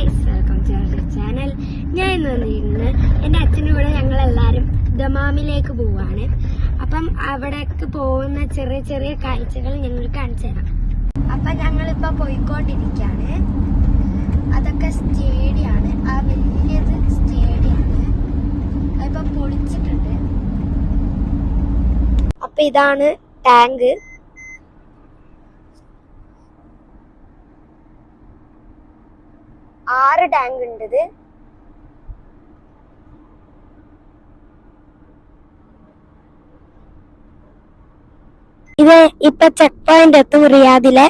Guys welcome to our channel ഞാൻ ഇന്ന് വന്നിരിക്കുന്നത് എന്റെ അച്ഛനും ഇവിടെ ഞങ്ങളെല്ലാവരും ദമാമിലേക്ക് പോവാണ്. അപ്പം അവിടേക്ക് പോകുന്ന ചെറിയ ചെറിയ കാഴ്ചകൾ ഞങ്ങൾ കാണിച്ചു തരാം. അപ്പം ഞങ്ങളിപ്പോൾ പോയിക്കൊണ്ടിരിക്കുകയാണ്. അതൊക്കെ സ്റ്റേഡിയാണ് ആ വലിയത് സ്റ്റേഡിയാണ് അതിപ്പോൾ പൊളിച്ചിട്ടുണ്ട്. അപ്പം ഇതാണ് ടാങ്ക്. ആറ് ടാങ്ക് ഉണ്ട് ഇത് ഇത് ഇപ്പൊ ചെക്ക് പോയിന്റ് എത്തും റിയാദിലെ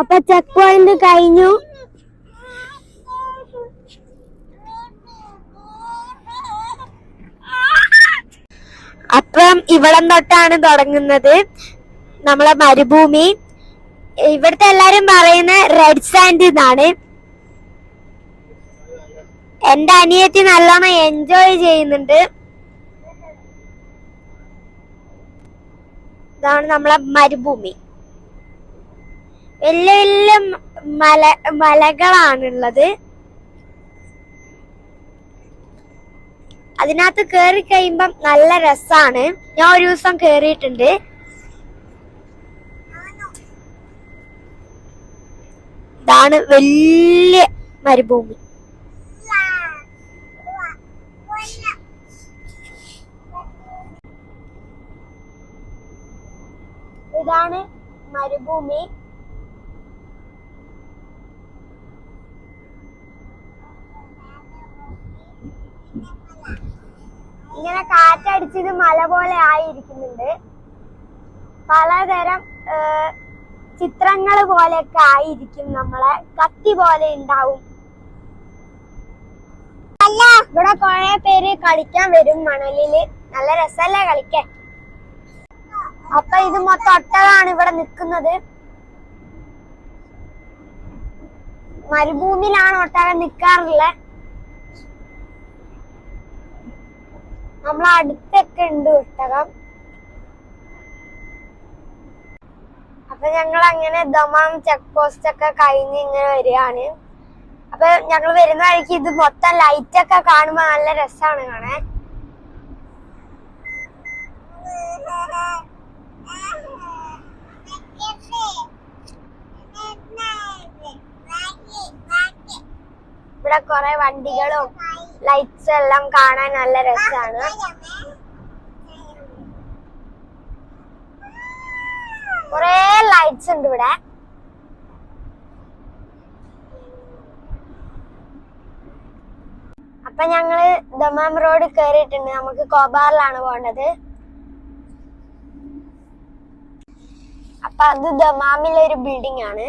അപ്പൊ ചെക്ക് പോയിന്റ് കഴിഞ്ഞു. അപ്പം ഇവിടം തൊട്ടാണ് തുടങ്ങുന്നത്. നമ്മളെ മരുഭൂമി. ഇവിടുത്തെ എല്ലാരും പറയുന്ന റെഡ് സാൻഡ് എന്നാണ് എന്റെ അനിയത്തി നല്ലോണം എൻജോയ് ചെയ്യുന്നുണ്ട്. ഇതാണ് നമ്മളെ മരുഭൂമി. വലിയ വലിയ മല മലകളാണുള്ളത്. അതിനകത്ത് കേറി കഴിയുമ്പം നല്ല രസാണ്. ഞാൻ ഒരു ദിവസം കേറിയിട്ടുണ്ട്. ഇതാണ് വലിയ മരുഭൂമി. ഇതാണ് മരുഭൂമി. ഇങ്ങനെ കാറ്റടിച്ചത് മല പോലെ ആയിരിക്കുന്നുണ്ട്. പലതരം ചിത്രങ്ങൾ പോലെയൊക്കെ ആയിരിക്കും നമ്മളെ കത്തി പോലെ ഉണ്ടാവും. അല്ല ഇവിടെ കുറെ പേര് കളിക്കാൻ വരും മണലിൽ. നല്ല രസല്ലേ കളിക്കാൻ? അപ്പൊ ഇത് മൊത്തം ഒട്ടകാണ് ഇവിടെ നിൽക്കുന്നത്. മരുഭൂമിയിലാണ് ഒട്ടകം നിൽക്കാറുള്ളത് നമ്മളെ അടുത്തൊക്കെ ഉണ്ട് ഒട്ടകം. അപ്പൊ ഞങ്ങൾ അങ്ങനെ ദമാം ചെക്ക് പോസ്റ്റ് ഒക്കെ കഴിഞ്ഞ് ഇങ്ങനെ വരികയാണ്. അപ്പൊ ഞങ്ങൾ വരുന്ന വഴിക്ക് ഇത് മൊത്തം ലൈറ്റ് ഒക്കെ കാണുമ്പോ നല്ല രസമാണ് കാണാൻ. ഇവിടെ കൊറേ വണ്ടികളും ലൈറ്റ്സ് എല്ലാം കാണാൻ നല്ല രസമാണ് കുറെ ലൈറ്റ്സ് ഉണ്ട് ഇവിടെ. അപ്പൊ ഞങ്ങൾ ദമാം റോഡ് കയറിയിട്ടുണ്ട് നമുക്ക് കോബാറിലാണ് പോകേണ്ടത്. അപ്പൊ അത് ദമാമിലെ ഒരു ബിൽഡിംഗ് ആണ്.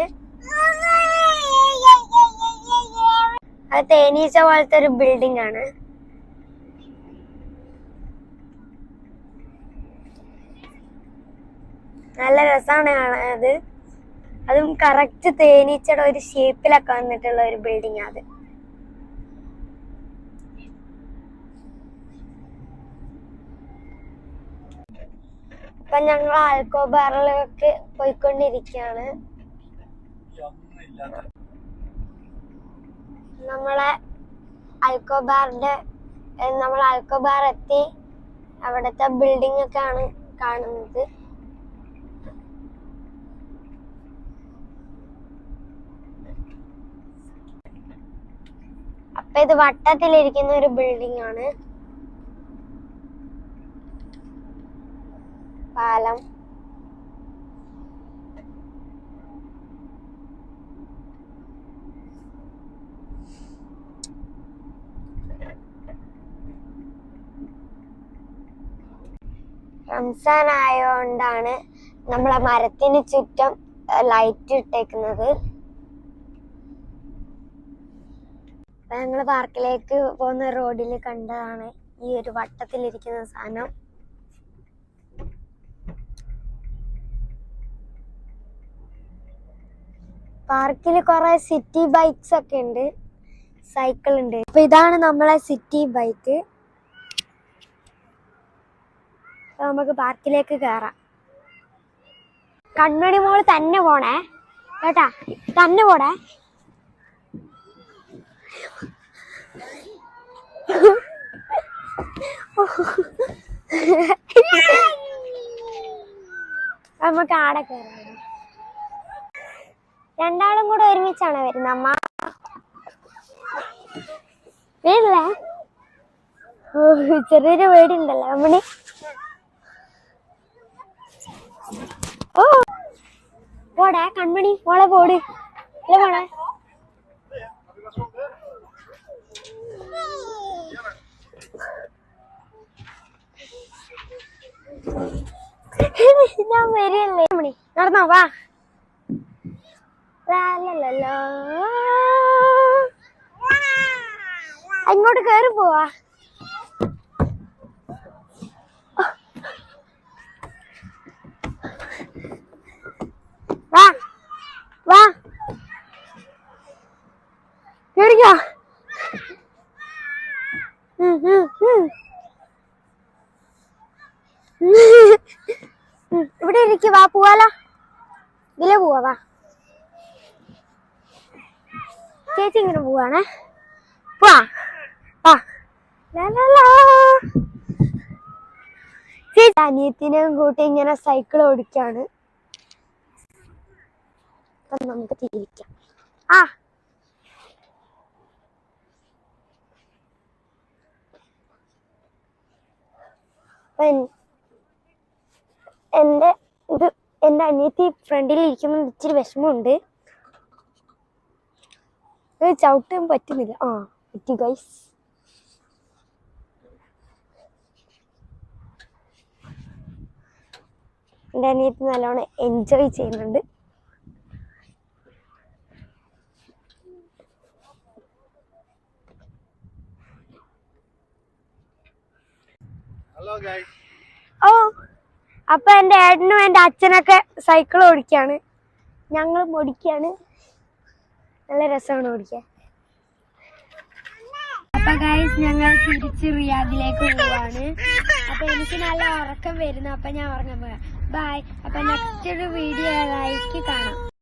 അത് തേനീച്ച പോലത്തെ ഒരു ബിൽഡിംഗ് ആണ്. നല്ല രസമാണ് കാണാത് അതും. കറക്റ്റ് തേനീച്ചയുടെ ഒരു ഷേപ്പിലൊക്കെ വന്നിട്ടുള്ള ഒരു ബിൽഡിംഗ് അത്. അപ്പൊ ഞങ്ങൾ ആൽക്കോബാറിലൊക്കെ പോയിക്കൊണ്ടിരിക്കുകയാണ്. നമ്മളെ അൽക്കോബാറിന്റെ നമ്മൾ അൽക്കോബാർ എത്തി അവിടുത്തെ ബിൽഡിംഗ് ഒക്കെ ആണ് കാണുന്നത്. അപ്പൊ ഇത് വട്ടത്തിലിരിക്കുന്ന ഒരു ബിൽഡിംഗ് ആണ് പാലം. റംസാൻ ആയതുകൊണ്ടാണ് നമ്മളെ മരത്തിന് ചുറ്റും ലൈറ്റ് ഇട്ടേക്കുന്നത്. അപ്പൊ ഞങ്ങൾ പാർക്കിലേക്ക് പോകുന്ന റോഡിൽ കണ്ടതാണ് ഈ ഒരു വട്ടത്തിലിരിക്കുന്ന സാധനം. പാർക്കിൽ കുറെ സിറ്റി ബൈക്സ് ഒക്കെ ഉണ്ട്. സൈക്കിൾ ഉണ്ട്. അപ്പൊ ഇതാണ് നമ്മളെ സിറ്റി ബൈക്ക്. നമുക്ക് പാർക്കിലേക്ക് കയറാം കണ്ണടി മോൾ തന്നെ പോണേ. കേട്ടാ? തന്നെ പോണേ? നമുക്ക് ആടെ കയറാം രണ്ടാളും കൂടെ ഒരുമിച്ചാണ് വരുന്നത് അമ്മ? വീടില്ലേ ഓ ചെറിയൊരു വീടുണ്ടല്ലോ അമ്മണി. ഓ പോടാ കൺമണി മോളെ പോട്. ഇല്ല പോണേ ഞാൻ വരില്ലേ മണി. നടന്നോ വാ. അങ്ങോട്ട് കേറി പോവാ. ഇവിടെ ഇരിക്ക് വാ പോവാലോ. ഇതിലെ പോവാ വാ. ചേച്ചി ഇങ്ങനെ പോവാണേ. പോവാ വാ. അനിയത്തിനെയും കൂട്ടി ഇങ്ങനെ സൈക്കിൾ ഓടിക്കാണ്. നമുക്ക് തിരിക്കാം ആ. അപ്പൊ എൻ- എന്റെ ഇത് എന്റെ അനിയത്തി ഫ്രണ്ടിൽ ഇരിക്കുമ്പോൾ ഇച്ചിരി വിഷമമുണ്ട്. ചവിട്ടാൻ പറ്റുന്നില്ല. ആ പറ്റി ഗൈസ് എന്റെ അനിയത്തി നല്ലോണം എൻജോയ് ചെയ്യുന്നുണ്ട്. ഹലോ ഗൈസ് ഓ അപ്പൊ എന്റെ ഏട്ടനും എന്റെ അച്ഛനൊക്കെ സൈക്കിൾ ഓടിക്കാണ്. ഞങ്ങളും ഓടിക്കാണ്. നല്ല രസമാണ് ഓടിക്കാൻ. അപ്പൊ ഗൈസ് ഞങ്ങൾ തിരിച്ച് റിയാദിലേക്ക് പോവാണ്. അപ്പൊ എനിക്ക് നല്ല ഉറക്കം വരുന്നു. അപ്പൊ ഞാൻ ഉറങ്ങാൻ പോയാ ബൈ അപ്പൊ നെക്സ്റ്റ് ഒരു വീഡിയോ ആയിട്ട് കാണാം.